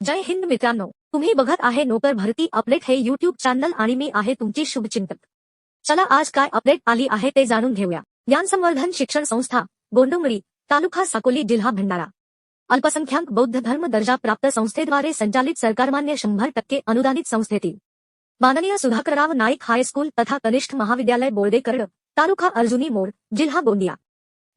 जय हिंद मित्रांनो. तुम्ही बघत आहे नोकर भरती अपडेट हे युट्यूब चॅनल आणि मी आहे तुमची शुभचिंतक. चला आज काय अपडेट आली आहे ते जाणून घेऊया. ज्ञानसंवर्धन शिक्षण संस्था गोंडुंगरी तालुका साकोली जिल्हा भंडारा. अल्पसंख्याक बौद्ध धर्म दर्जा प्राप्त संस्थेद्वारे संचालित सरकारमान्य शंभर टक्के अनुदानित संस्थेतील. माननीय सुधाकरराव नाईक हायस्कूल तथा कनिष्ठ महाविद्यालय बोर्डेकर्ड तालुका अर्जुनी मोड जिल्हा गोंदिया.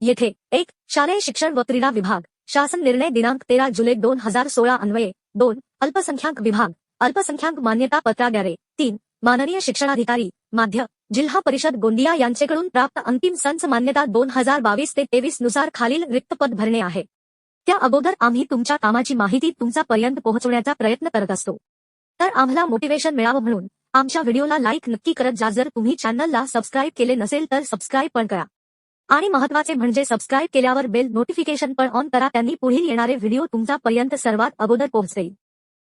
येथे एक शालेय शिक्षण व क्रीडा विभाग शासन निर्णय दिनांक तेरा जुलै दोन हजार सोळा अन्वये दोन अल्पसंख्याक विभाग. अल्पसंख्याक मान्यता पत्राद्वारे. तीन माननीय शिक्षणाधिकारी माध्य जिल्हा परिषद गोंदिया यांचेकडून प्राप्त अंतिम संच मान्यता दोन हजार बावीस ते तेवीसनुसार खालील रिक्त पद भरणे आहे. त्या अगोदर आम्ही तुमच्या कामाची माहिती तुमच्यापर्यंत पोहोचवण्याचा प्रयत्न करत असतो. तर आम्हाला मोटिवेशन मिळावं म्हणून आमच्या व्हिडिओला लाईक नक्की करत जा. जर तुम्ही चॅनलला सबस्क्राईब केले नसेल तर सबस्क्राईब पण करा. आणि महत्त्वाचे म्हणजे सबस्क्राईब केल्यावर बेल नोटिफिकेशन पण ऑन करा त्यांनी पुढील येणारे व्हिडिओ तुमच्यापर्यंत सर्वात अगोदर पोहोचेल.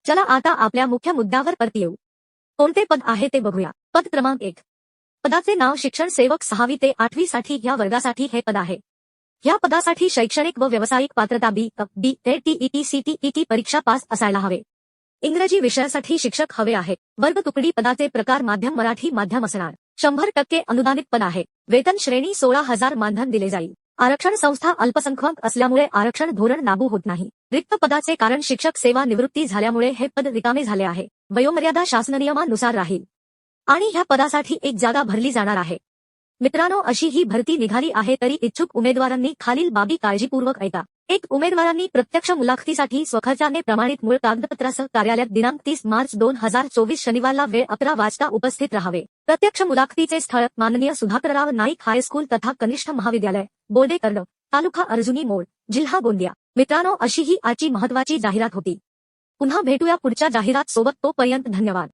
चला आता आपल्या मुख्य मुद्द्यावर परत येऊ. कोणते पद आहे ते बघूया. पद क्रमांक एक. पदाचे नाव शिक्षण सेवक सहावी ते आठवी साठी या वर्गासाठी हे पद आहे. या पदासाठी शैक्षणिक व व्यावसायिक पात्रता बी बी ते टीईटी सीटीईटी परीक्षा पास असायला हवे. इंग्रजी विषयासाठी शिक्षक हवे आहे वर्ग तुकडी पदाचे प्रकार माध्यम मराठी माध्यम असणार. शंभर टक्के अनुदानित पद आहे. वेतन श्रेणी सोळा हजार मानधन दिले जाईल. आरक्षण संस्था अल्पसंख्याक असल्यामुळे आरक्षण धोरण लागू होत नाही. रिक्त पदाचे कारण शिक्षक सेवा निवृत्ती झाल्यामुळे हे पद रिकामे झाले आहे. वयोमर्यादा शासन नियमानुसार राहील. आणि ह्या पदासाठी एक जागा भरली जाणार आहे. मित्रांनो अशी ही भरती निघाली आहे तरी इच्छुक उमेदवारांनी खालील बाबी काळजीपूर्वक ऐका. एक उमेदवारांनी प्रत्यक्ष मुलाखतीसाठी स्वखर्चाने प्रमाणित मूळ कागदपत्रासह कार्यालयात दिनांक तीस मार्च दोन हजार चोवीस शनिवारला वेळ अकरा वाजता उपस्थित राहावे. प्रत्यक्ष मुलाखतीचे स्थळ माननीय सुधाकरराव नाईक हायस्कूल तथा कनिष्ठ महाविद्यालय बोर्डेकर्ड तालुका अर्जुनी मोड जिल्हा गोंदिया. मित्रांनो अशी ही आजची महत्वाची जाहिरात होती. पुन्हा भेटूया पुढच्या जाहिरात सोबत तोपर्यंत धन्यवाद.